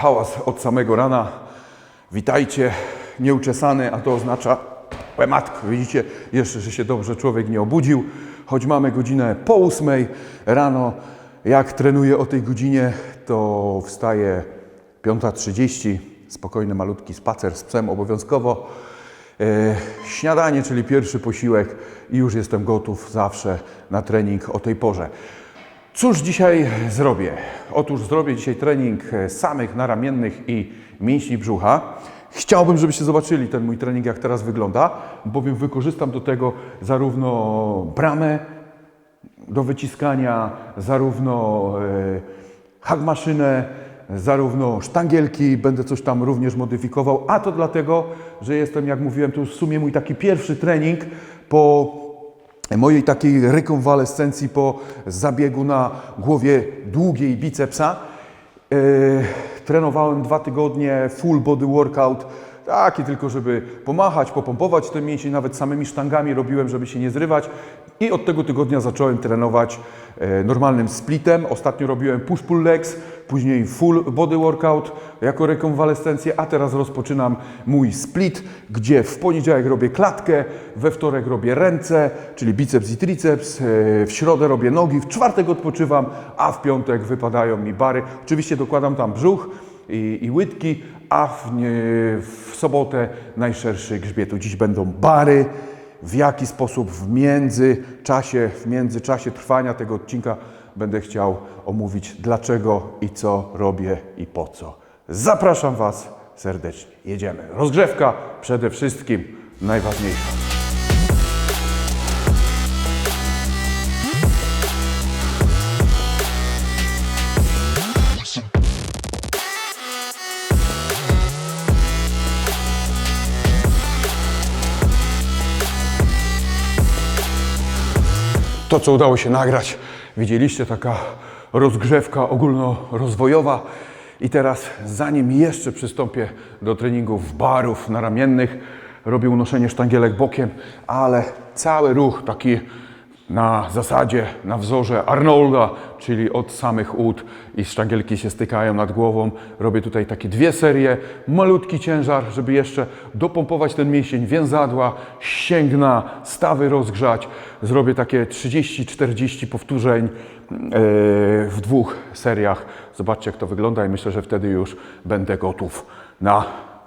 hałas od samego rana. Witajcie, nieuczesany, a to oznacza, łe matko, widzicie, jeszcze, że się dobrze człowiek nie obudził, choć mamy godzinę po ósmej rano. Jak trenuję o tej godzinie, to wstaję 5.30, spokojny, malutki spacer z psem obowiązkowo. E, śniadanie, czyli pierwszy posiłek i już jestem gotów zawsze na trening o tej porze. Cóż dzisiaj zrobię? Otóż zrobię dzisiaj trening e, samych naramiennych i mięśni brzucha. Chciałbym, żebyście zobaczyli ten mój trening, jak teraz wygląda, bowiem wykorzystam do tego zarówno bramę do wyciskania, zarówno e, hagmaszynę, zarówno sztangielki, będę coś tam również modyfikował, a to dlatego, że jestem, jak mówiłem, to w sumie mój taki pierwszy trening po mojej takiej rekonwalescencji po zabiegu na głowie długiej bicepsa. E, trenowałem dwa tygodnie full body workout, taki tylko, żeby pomachać, popompować ten mięsień, nawet samymi sztangami robiłem, żeby się nie zrywać. I od tego tygodnia zacząłem trenować e, normalnym splitem. Ostatnio robiłem push-pull legs, później full body workout jako rekonwalescencję, a teraz rozpoczynam mój split, gdzie w poniedziałek robię klatkę, we wtorek robię ręce, czyli biceps i triceps, e, w środę robię nogi, w czwartek odpoczywam, a w piątek wypadają mi bary. Oczywiście dokładam tam brzuch i, i łydki, a w, w sobotę najszerszy grzbietu. Dziś będą bary. W jaki sposób w międzyczasie, w międzyczasie trwania tego odcinka będę chciał omówić dlaczego i co robię i po co. Zapraszam Was serdecznie. Jedziemy. Rozgrzewka przede wszystkim najważniejsza. To, co udało się nagrać, widzieliście, taka rozgrzewka ogólnorozwojowa. I teraz, zanim jeszcze przystąpię do treningów barów naramiennych, robię unoszenie sztangielek bokiem, ale cały ruch taki na zasadzie, na wzorze Arnolda, czyli od samych ud i sztangielki się stykają nad głową. Robię tutaj takie dwie serie, malutki ciężar, żeby jeszcze dopompować ten mięsień więzadła, ścięgna, stawy rozgrzać. Zrobię takie 30-40 powtórzeń e, w dwóch seriach. Zobaczcie, jak to wygląda i myślę, że wtedy już będę gotów na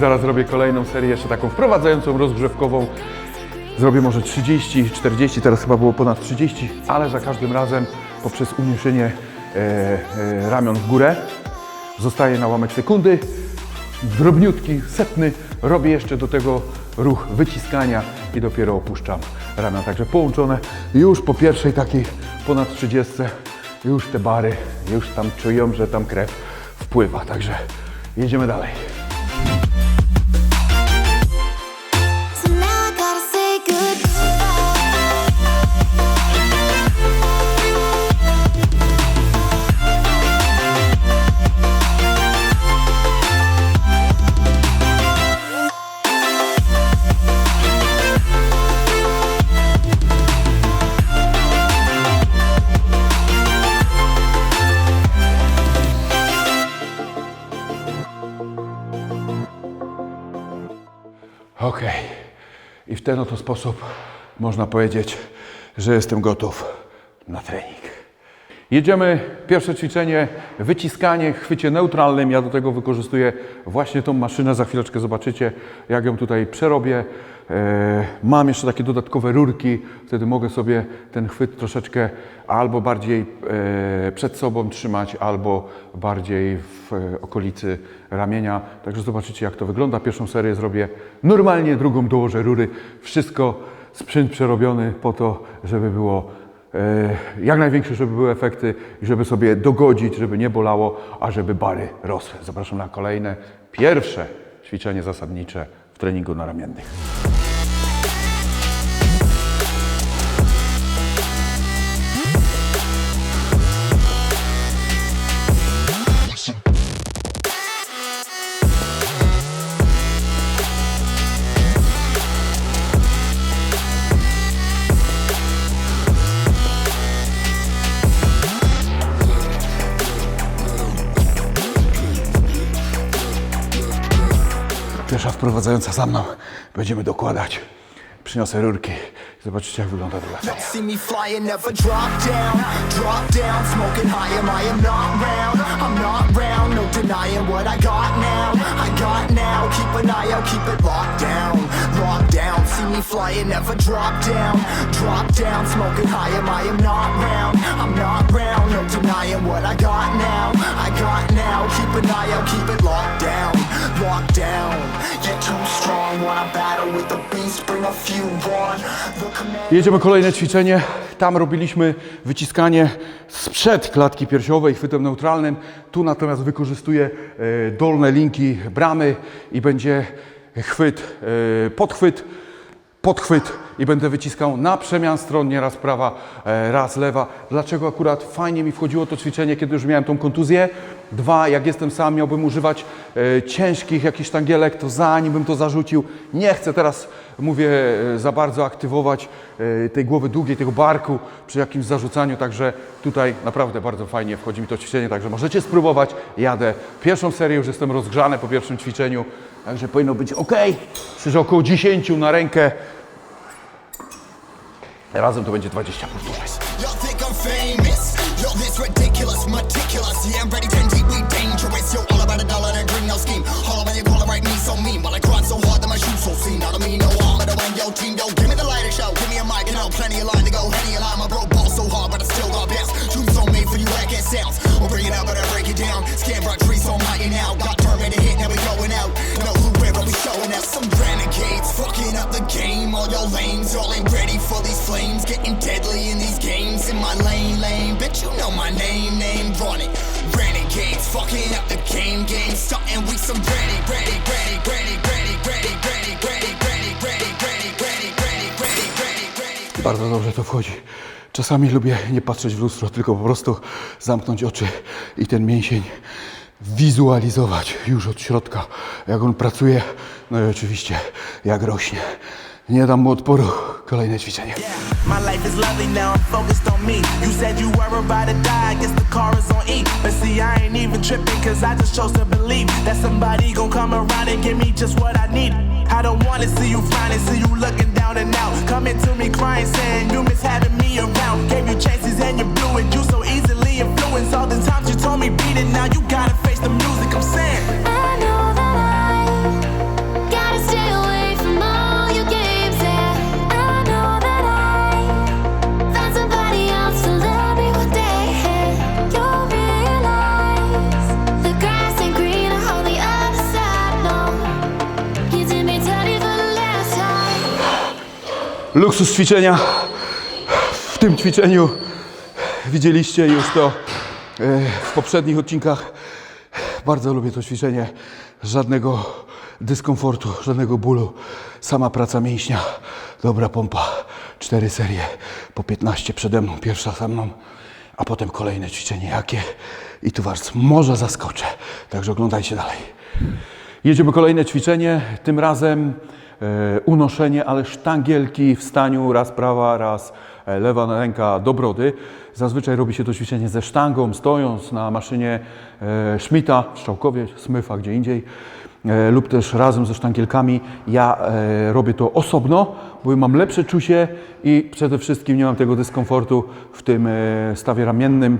zaraz zrobię kolejną serię, jeszcze taką wprowadzającą, rozgrzewkową. Zrobię może 30, 40, teraz chyba było ponad 30, ale za każdym razem poprzez uniesienie e, e, ramion w górę zostaje na łamek sekundy. Drobniutki, setny, robię jeszcze do tego ruch wyciskania i dopiero opuszczam ramiona. Także połączone już po pierwszej takiej ponad 30, już te bary, już tam czują, że tam krew wpływa. Także jedziemy dalej. Ten oto sposób można powiedzieć, że jestem gotów na trening. Jedziemy. Pierwsze ćwiczenie, wyciskanie w chwycie neutralnym. Ja do tego wykorzystuję właśnie tą maszynę. Za chwileczkę zobaczycie, jak ją tutaj przerobię. E, Mam jeszcze takie dodatkowe rurki, wtedy mogę sobie ten chwyt troszeczkę albo bardziej e, przed sobą trzymać, albo bardziej w e, okolicy ramienia. Także zobaczycie, jak to wygląda. Pierwszą serię zrobię normalnie, drugą dołożę rury. Wszystko sprzęt przerobiony po to, żeby było jak największe, żeby były efekty i żeby sobie dogodzić, żeby nie bolało, a żeby bary rosły. Zapraszam na kolejne, pierwsze ćwiczenie zasadnicze w treningu naramiennych. Wprowadzająca za mną. Będziemy dokładać. Przyniosę rurki. Zobaczycie, jak wygląda druga. See me never drop down. Drop down, smoking high, am I not round. I'm not round, no denying what I got now. I got now, keep an eye out, keep it locked down. Down, see me flying, never drop down. Drop down, smoking high, am I am not round. I'm not round, no denying what I got now. I got now, keep an eye out, keep it locked down. Locked down, you're too strong. Wanna battle with the beast, bring a few on. Jedziemy kolejne ćwiczenie. Tam robiliśmy wyciskanie sprzed klatki piersiowej chwytem neutralnym. Tu natomiast wykorzystuję e, dolne linki bramy i będzie chwyt, e, podchwyt, podchwyt i będę wyciskał na przemian stron, nie raz prawa, e, raz lewa. Dlaczego akurat fajnie mi wchodziło to ćwiczenie, kiedy już miałem tą kontuzję? Dwa, jak jestem sam, miałbym używać e, ciężkich jakichś sztangielek, to zanim bym to zarzucił, nie chcę teraz, mówię, e, za bardzo aktywować e, tej głowy długiej, tego barku przy jakimś zarzucaniu, także tutaj naprawdę bardzo fajnie wchodzi mi to ćwiczenie, także możecie spróbować. Jadę pierwszą serię, już jestem rozgrzany po pierwszym ćwiczeniu, także powinno być ok. Że około 10 na rękę. Razem to będzie 20 powtórzeń. Getting deadly in these games. In my lane, lane. Bitch, you know my name, name. Run it. Renegades, fucking up the game, game. Starting we some ready, ready, ready, ready, ready, ready, ready, ready, ready, ready, ready, ready, ready, ready, ready, ready. Bardzo dobrze to wchodzi. Czasami lubię nie patrzeć w lustro, tylko po prostu zamknąć oczy i ten mięsień wizualizować już od środka, jak on pracuje. No i oczywiście, jak rośnie. Nie dam mu odporu. Kolejne ćwiczenie. My life is lovely now, I'm focused on me. You said you were about to die, I guess the car is on E. But see, I ain't even tripping, cause I just chose to believe that somebody gon' come around and give me just what I need. I don't wanna see you frowning, see you looking down and out. Coming to me crying, saying you miss having me around. Gave you chances and you blew it, you so easily influenced. All the times you told me beat it, now you gotta face the music, I'm saying. Luksus ćwiczenia. W tym ćwiczeniu widzieliście już to e, w poprzednich odcinkach. Bardzo lubię to ćwiczenie. Żadnego dyskomfortu, żadnego bólu. Sama praca mięśnia. Dobra pompa. Cztery serie po 15 przede mną, pierwsza za mną, a potem kolejne ćwiczenie jakie. I tu Was może zaskoczę. Także oglądajcie dalej. Jedziemy kolejne ćwiczenie, tym razem unoszenie, ale sztangielki w staniu raz prawa, raz e, lewa ręka do brody. Zazwyczaj robi się to ćwiczenie ze sztangą, stojąc na maszynie e, Schmidta w Szczałkowie, Smyfa, gdzie indziej. E, lub też razem ze sztangielkami. Ja e, robię to osobno, bo mam lepsze czucie i przede wszystkim nie mam tego dyskomfortu w tym e, stawie ramiennym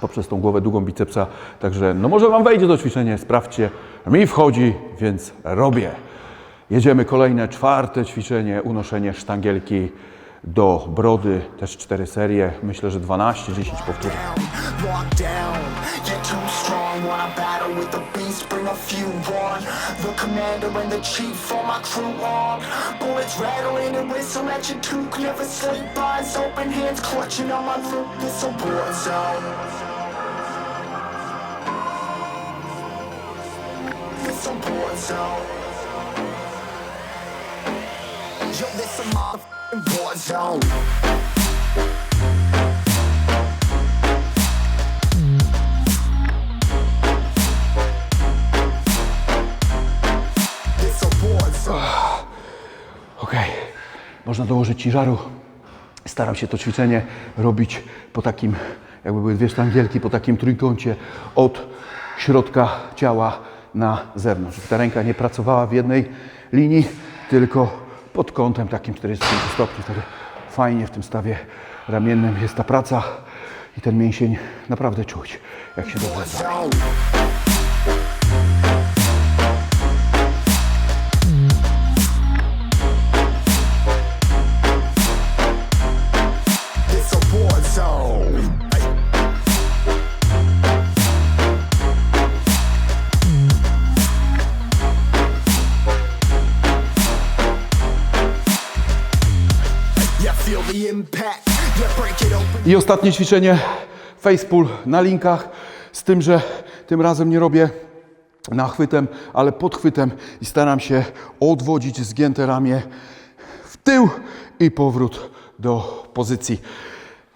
poprzez tą głowę długą bicepsa. Także no może Wam wejdzie to ćwiczenie, sprawdźcie. Mi wchodzi, więc robię. Jedziemy kolejne, czwarte ćwiczenie, unoszenie sztangielki do brody, też cztery serie, myślę, że 12-10 powtórzeń. Okej, można dołożyć ciężaru. Staram się to ćwiczenie robić po takim, jakby były dwie sztangielki, po takim trójkącie od środka ciała na zewnątrz. Żeby ta ręka nie pracowała w jednej linii, tylko pod kątem takim 45 stopni. Wtedy fajnie w tym stawie ramiennym jest ta praca i ten mięsień naprawdę czuć, jak się dobrze I ostatnie ćwiczenie facepull na linkach, z tym, że tym razem nie robię nachwytem, ale podchwytem i staram się odwodzić zgięte ramię w tył i powrót do pozycji.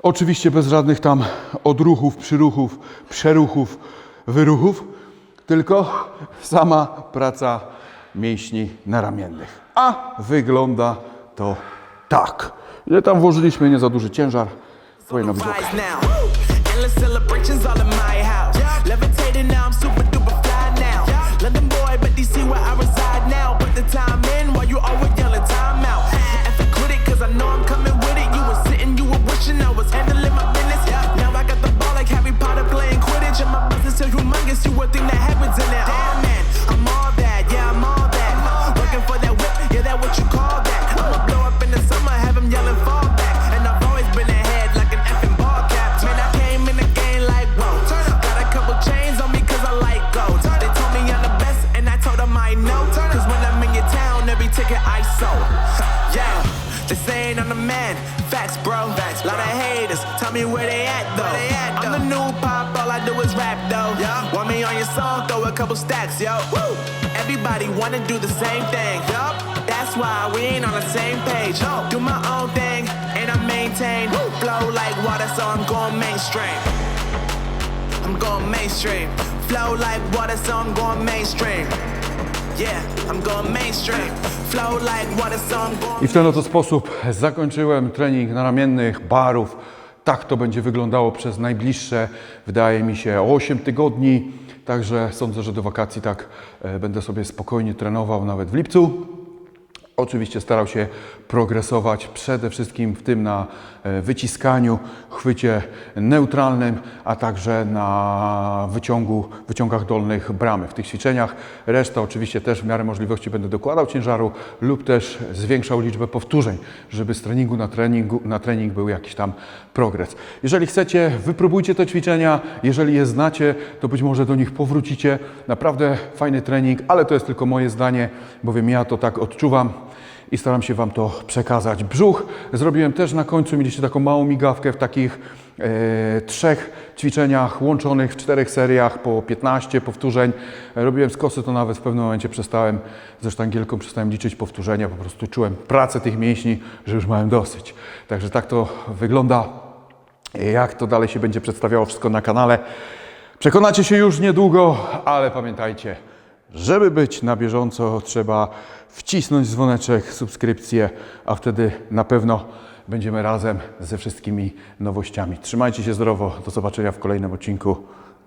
Oczywiście bez żadnych tam odruchów, przyruchów, przeruchów, wyruchów, tylko sama praca mięśni naramiennych. A wygląda to tak. Ile tam włożyliśmy, nie za duży ciężar, powinno być ok. Rise couple stacks, yo. Woo! Everybody wanna do the same thing. That's why we ain't on the same page. Do my own thing and I maintain. Flow like water, so I'm going mainstream. I'm going mainstream. Flow like water, so I'm going mainstream. Yeah, I'm going mainstream. Flow like water, so I'm going I w ten oto sposób zakończyłem trening naramiennych, barów. Tak to będzie wyglądało przez najbliższe, wydaje mi się, 8 tygodni. Także sądzę, że do wakacji tak e, będę sobie spokojnie trenował, nawet w lipcu. Oczywiście starał się progresować przede wszystkim w tym na e, wyciskaniu, chwycie neutralnym, a także na wyciągu, wyciągach dolnych bramy. W tych ćwiczeniach reszta oczywiście też w miarę możliwości będę dokładał ciężaru lub też zwiększał liczbę powtórzeń, żeby z treningu na, treningu na trening był jakiś tam progres. Jeżeli chcecie, wypróbujcie te ćwiczenia. Jeżeli je znacie, to być może do nich powrócicie. Naprawdę fajny trening, ale to jest tylko moje zdanie, bowiem ja to tak odczuwam i staram się Wam to przekazać. Brzuch zrobiłem też na końcu, mieliście taką małą migawkę w takich e, trzech ćwiczeniach łączonych w czterech seriach po 15 powtórzeń. Robiłem skosy, to nawet w pewnym momencie przestałem ze sztangielką, przestałem liczyć powtórzenia, po prostu czułem pracę tych mięśni, że już miałem dosyć. Także tak to wygląda. Jak to dalej się będzie przedstawiało wszystko na kanale, przekonacie się już niedługo, ale pamiętajcie, żeby być na bieżąco, trzeba wcisnąć dzwoneczek, subskrypcję, a wtedy na pewno będziemy razem ze wszystkimi nowościami. Trzymajcie się zdrowo. Do zobaczenia w kolejnym odcinku.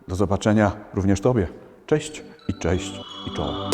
Do zobaczenia również Tobie. Cześć i cześć i czoło.